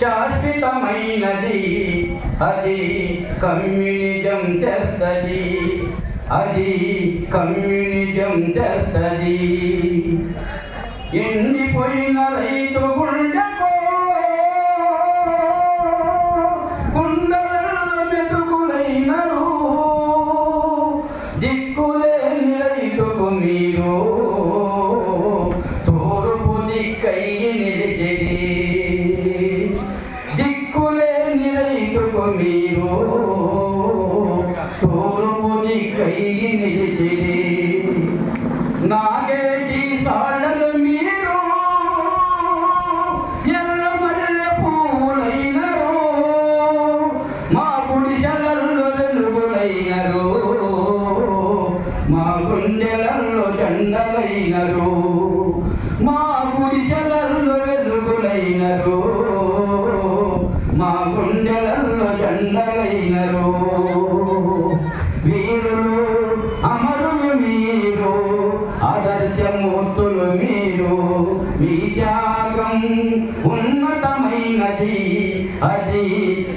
శాశ్వతమైనది. అది కమ్యూనిజం చేస్తుంది అది కమ్యూనిజం చేస్తుంది ఎండిపోయిన రైతు గుండెకో కుండల మెతుకులైనరు వెలుగులైనరు మా గుడిసెలల్లో వెలుగులైనరు మా గుండెలల్లో జెండలైనరు వీరులు అమరులు మీరు ఆదర్శమూర్తులు మీరు మీ త్యాగం ఉన్నతమైనది అది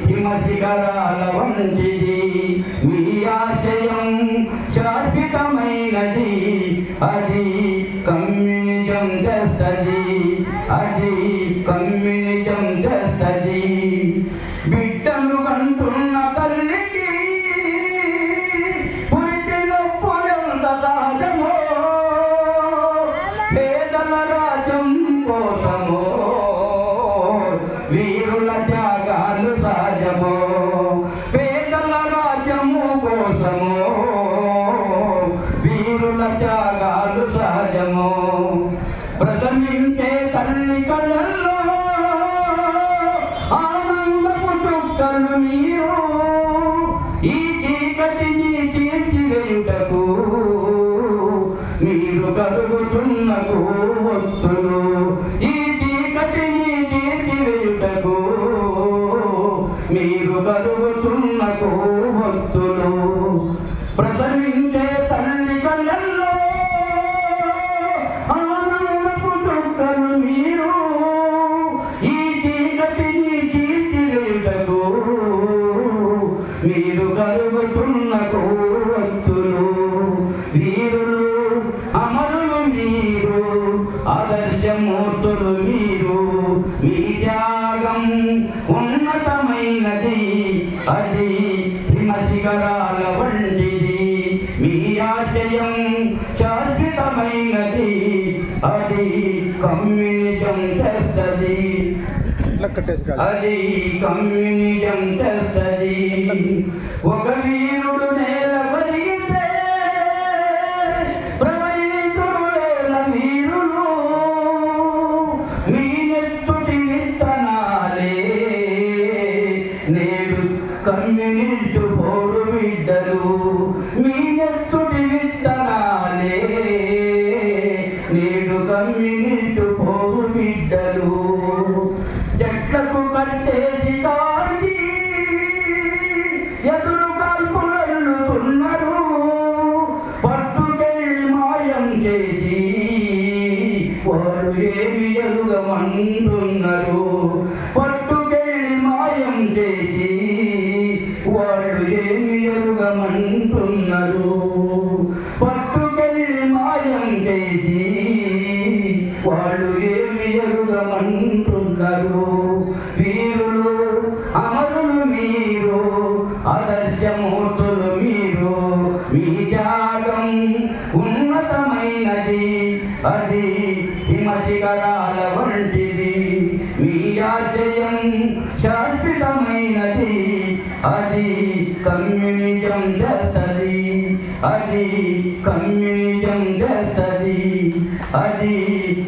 హిమశిఖరాల వంటిది. కమ్యూనిజం చేస్తుంది అది కమ్యూనిజం చేస్తుంది బిడ్డను కంటున్న తల్లికి పురిటి నొప్పులెంత సహజమో పేదల రాజ్యం కోసమో? వీరుల త్యాగాలు సహజమో పేదల రాజ్యము కోసమో? కలుగుతున్న కొవ్వొత్తులు ప్రసవించే తల్లి కళ్ళల్లో ఆనందపు చుక్కలు మీరు ఈ చీకటిని తీర్చివేయుటకు మీరు కలుగుతున్న కోవత్తులు వీరులు అమరులు మీరు ఆదర్శమూర్తులు హిమశిఖరాల వంటిది మీ ఆశయం శాశ్వతమైనది. అది కమ్యూనిజం కాదు. అది కమ్యూనిజం చేస్తుంది ఒక వీరుడు నేల నేడు కమ్యూనిస్టు బిడ్డలు చెట్లకు కట్టేసి కాకి ఎదురు కాల్పులల్లుతున్నారు పట్టుకెళ్ళి మాయం చేసి వారు ఏమి ఎలుగమంటున్నారు పట్టుకెళ్ళి మాయం చేసి వాళ్ళు ఏమి ఎలుగమంటున్నారు వాళ్ళు ఏమి ఎరుగమంటున్నారు? వీరులు అమరులు మీరు ఆదర్శమూర్తులు మీరు మీ త్యాగం ఉన్నతమైనది. అది హిమశిఖరాల వంటిది. మీ ఆశయం శాశ్వతమైనది. అది కమ్యూనిజం చేస్తుంది. అది కమ్యూనిజం చేస్తుంది. అది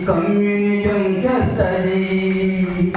కమ్యూనిజం చేస్తుంది.